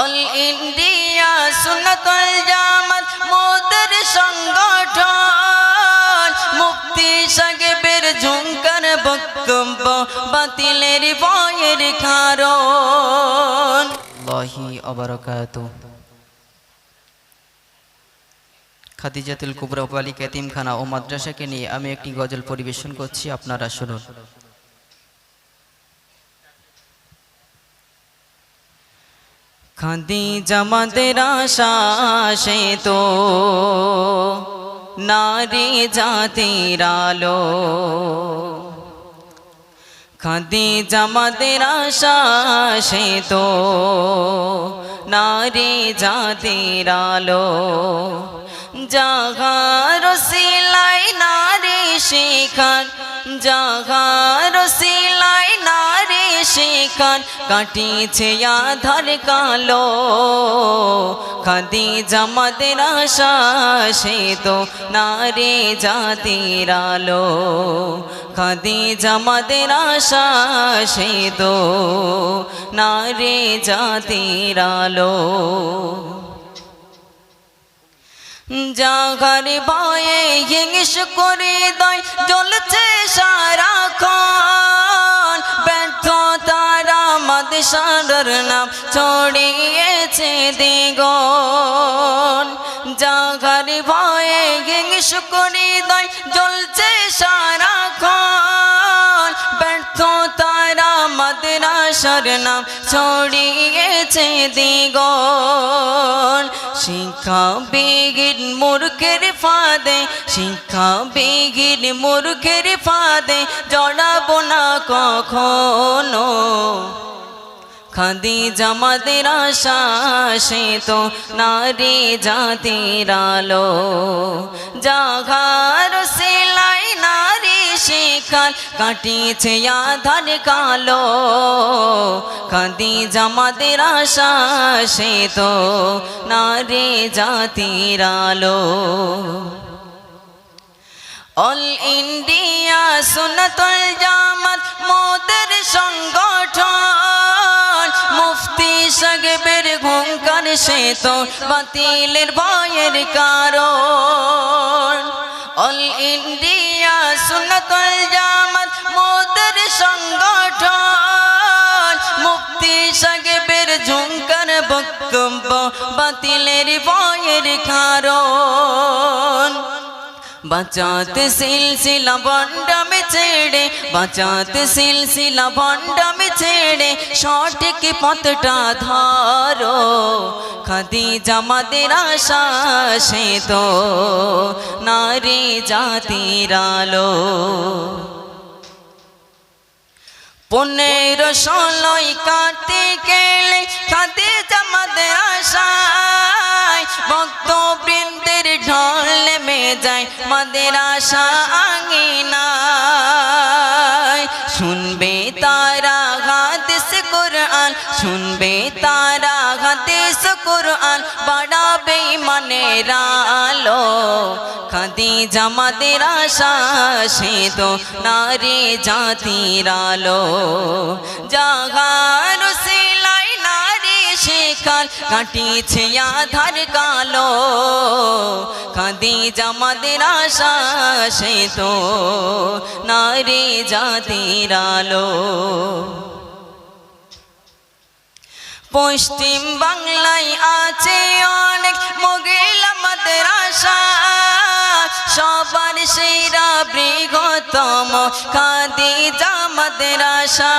All India সুন্নতুল জামাত মোদের সংগঠন। মুক্তি সাহেবের ঝুঙ্কার বক্তব্য বাতিলের বয়ের কারণ। আল্লাহি অবরকাত খাদিজাতুল কুবরা বালিকা এতিমখানা ও মাদ্রাসাকে নিয়ে আমি একটি গজল পরিবেশন করছি, আপনারা শুনুন। খাদিজা মাদের আশা তো নারী জাতির আলো। খাদিজা মাদের আশা তো নারী জাতির আলো। জাগার সিলাই নারী শিখান জাগার সিলাই শিখান কাটিছে আধার কালো। খাদি জামাদের আশা, সে তো নারী জাতির আলো। খাদি জামাদের আশা, সে তো নারী জাতির আলো। জাগার ভয়ে ইংস করে দয় জ্বলছে সারাক্ষণ সারর নাম ছড়িয়েছে দিগন জাগার ভয়ে ইংস করে দয় জ্বলছে সারাক্ষণ। ব্যর্থ তারা মাদ্রাসার নাম ছড়িয়েছে দিগন শিক্ষা বেগির মূর্খের ফাঁদে শিক্ষা বেগির মূর্খের ফাঁদে জড়াবো না কখনো। খাদি জামাদের আশা, সে তো নারী জাতির আলো। জাগার সেলাই নারী শিখাল কাটিছে আধার কালো। খাদি জামাদের আশা তো নারী জাতির আলো। অল ইন্ডিয়া সুন্নতুল জামাত মোদের সংগঠন। মুফতি সাহেবের ঘুমকার সে তো বাতিলের ভয়ের কারণ। অল ইন্ডিয়া সুন্নতুল জামাত মোদের সংগঠন। মুক্তি সাহেবের ঝুঙ্কার বক্তব্য বাতিলের ভয়ের কারণ। বাঁচাতে সিলসিলা বন্ডামে ছেড়ে, বাঁচাতে সিলসিলা বন্ডামে ছেড়ে, সঠিক পথটা ধরো। খাদি জামাদের আশা, সে তো নারী জাতির আলো। পনেরো ষোলোই কাটতে গেলে খাদি জামাদের আশায়, ভক্ত যায় মাদের আশা আঙিনায় শুনবে তারা হাদিস কোরআন, শুনবে তারা হাদিস কোরআন, বাড়াবে মনের আলো। খাদি জামাদের আশা সে তো নারী জাতির আলো। জাগার নারী শেখাল কাটিছে আধার কালো। খাদি জামাদের আশা, সে তো নারী জাতির আলো। পশ্চিম বাংলায় আছে অনেক মগিলা মাদ্রাসা। সবার সেরা বৃহত্তম খাদিজা মাদ্রাসা।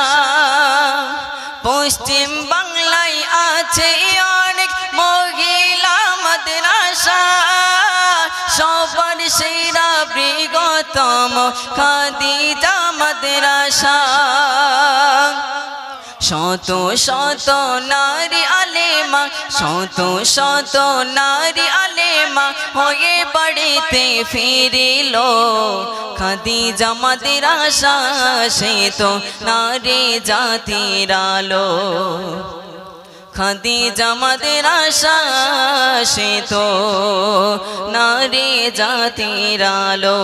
পশ্চিম বাংলায় আছে অনেক মহিলা মাদ্রাসা। সবার সেরা বিগতম খাদিজা মাদ্রাসা। শত শত নারী আলেমা, শত শত নারী আলেমা হয়ে বাড়িতে ফিরিল। খাদি জামাদের আশা সে তো নারী জাতির আলো। খাদি জামাদের আশা সে তো নারী জাতির আলো।